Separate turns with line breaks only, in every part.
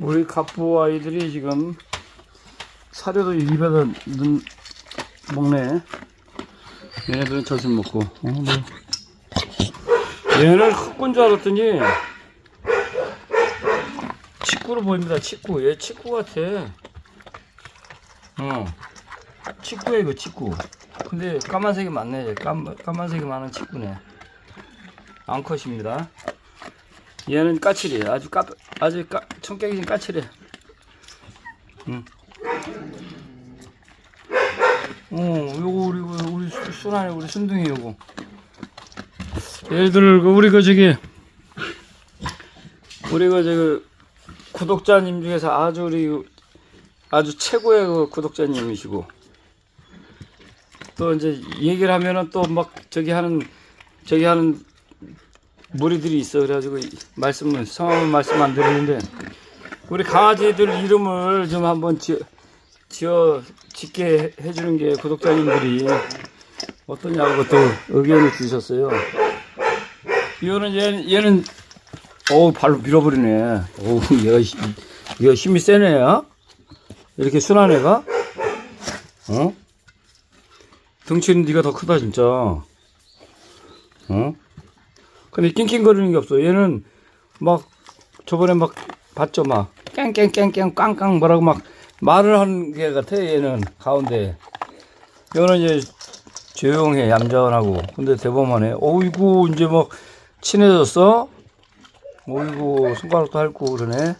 우리 갑부 아이들이 지금 사료도 입에다 넣, 먹네. 얘네들은 젖을 먹고. 어, 뭐. 얘는 흑군 줄 알았더니 치꾸로 보입니다. 치꾸. 얘 치꾸 같아. 어. 치꾸야 이거 치꾸. 근데 까만색이 많네. 얘. 까만, 까만색이 많은 치꾸네. 암컷입니다. 얘는 까칠해. 아주 까, 아주 까, 청각이 좀 까칠해. 응. 어, 요거 우리 그 우리 수- 순환이 우리 순둥이 요거. 얘들 그 우리 그 저기 우리 그 저기 구독자님 중에서 아주 우리 아주 최고의 그 구독자님이시고 또 이제 얘기를 하면은 또 막 저기 하는 저기 하는 무리들이 있어 그래가지고 이- 말씀을 성함은 말씀 안 드리는데 우리 강아지들 이름을 좀 한번 지어, 지어 짓게 해주는 게 구독자님들이 어떠냐고 또 의견을 주셨어요. 이거는 얘는, 얘는 어우 발로 밀어버리네. 어우 얘가 힘- 얘가 힘이 세네. 요 이렇게 순한 애가 어? 덩치는 네가 더 크다 진짜. 어? 근데 낑낑거리는 게 없어. 얘는 막 저번에 막 봤죠 막 깽깽깽깽 깡깡 뭐라고 막 말을 하는 게 같아 얘는 가운데. 얘는 이제 조용해 얌전하고 근데 대범하네. 어이구 이제 막 친해졌어. 어이구 손가락도 핥고 그러네.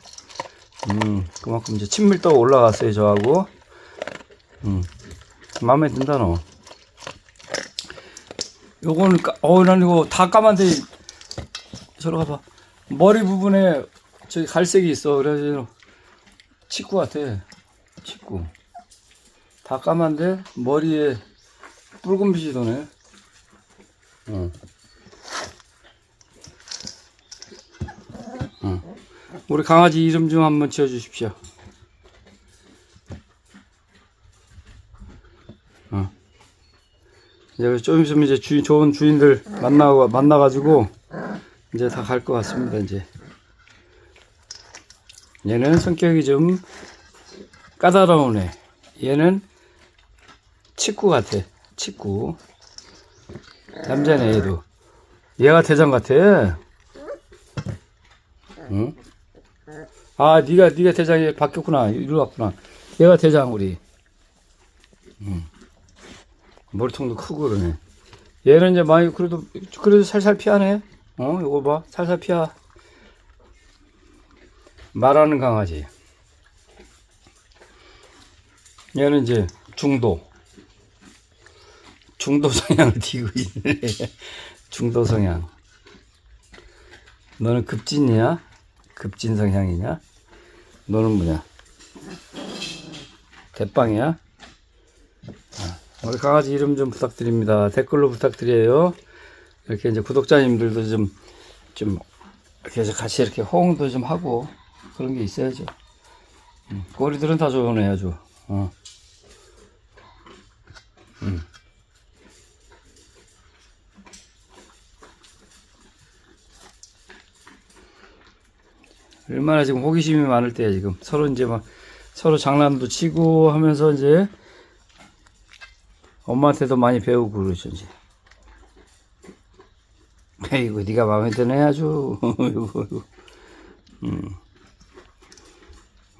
음 그만큼 이제 친밀도가 올라갔어요 저하고. 음 마음에 든다 너. 요거는 까, 어, 난 이거 다 까만데 저로 가봐. 머리 부분에 저기 갈색이 있어. 그래서 치구 같아. 치구. 다 까만데 머리에 붉은 빛이 도네. 어. 어. 우리 강아지 이름 좀 한번 지어주십시오. 어. 이제 좀 있으면 이제 주인, 좋은 주인들 만나고, 만나가지고 이제 다 갈 것 같습니다, 이제. 얘는 성격이 좀 까다로운 애. 얘는 치구 같아. 치구. 남자네, 얘도. 얘가 대장 같아. 응? 아, 네가 네가 대장이 바뀌었구나. 이리로 왔구나. 얘가 대장 우리. 응. 머리통도 크고 그러네. 얘는 이제 많이 그래도 그래도 살살 피하네. 어, 이거 봐. 살살 피하. 말하는 강아지. 얘는 이제 중도. 중도 성향을 띠고 있네. 중도 성향. 너는 급진이야? 급진 성향이냐? 너는 뭐냐? 대빵이야? 우리 강아지 이름 좀 부탁드립니다. 댓글로 부탁드려요. 이렇게 이제 구독자님들도 좀, 좀, 이렇게 같이 이렇게 호응도 좀 하고, 그런 게 있어야죠. 음, 꼬리들은 다 애야죠. 어. 음. 얼마나 지금 호기심이 많을 때야, 지금. 서로 이제 막, 서로 장난도 치고 하면서 이제, 엄마한테도 많이 배우고 그러죠 이제. 에이구 네가 마음에 드네 아주. 어이구, 어이구. 음.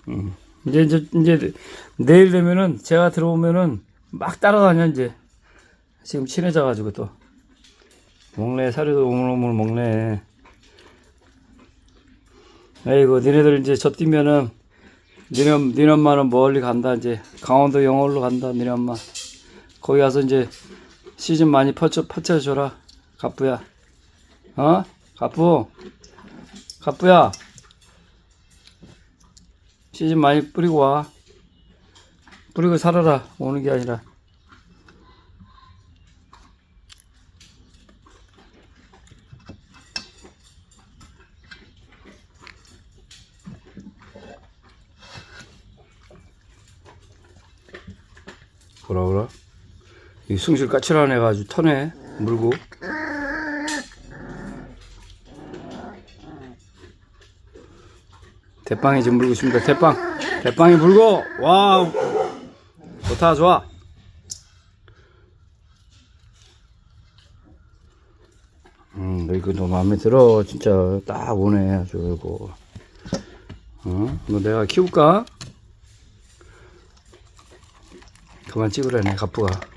음. 이제 이제 이제 내일 되면은 제가 들어오면은 막 따라다녀 이제. 지금 친해져 가지고 또 먹네 사료도 오물오물 먹네. 에이구 니네들 이제 저 뛰면은 니네 니네 엄마는 멀리 간다 이제 강원도 영월로 간다 니네 엄마. 거기 가서 이제 시즌 많이 퍼쳐, 퍼쳐줘라. 가쁘야. 어? 가쁘. 가쁘야. 시즌 많이 뿌리고 와. 뿌리고 살아라. 오는 게 아니라. 뭐라 그래? 이 승실 까칠한 애가 아주 터네 물고 대빵이 지금 물고 있습니다. 대빵. 대빵이 물고, 와우. 좋다, 좋아. 음, 너 이거 너무 마음에 들어. 진짜 딱 오네. 아주 이거. 어? 뭐 내가 키울까? 그만 찍으라네, 가프가.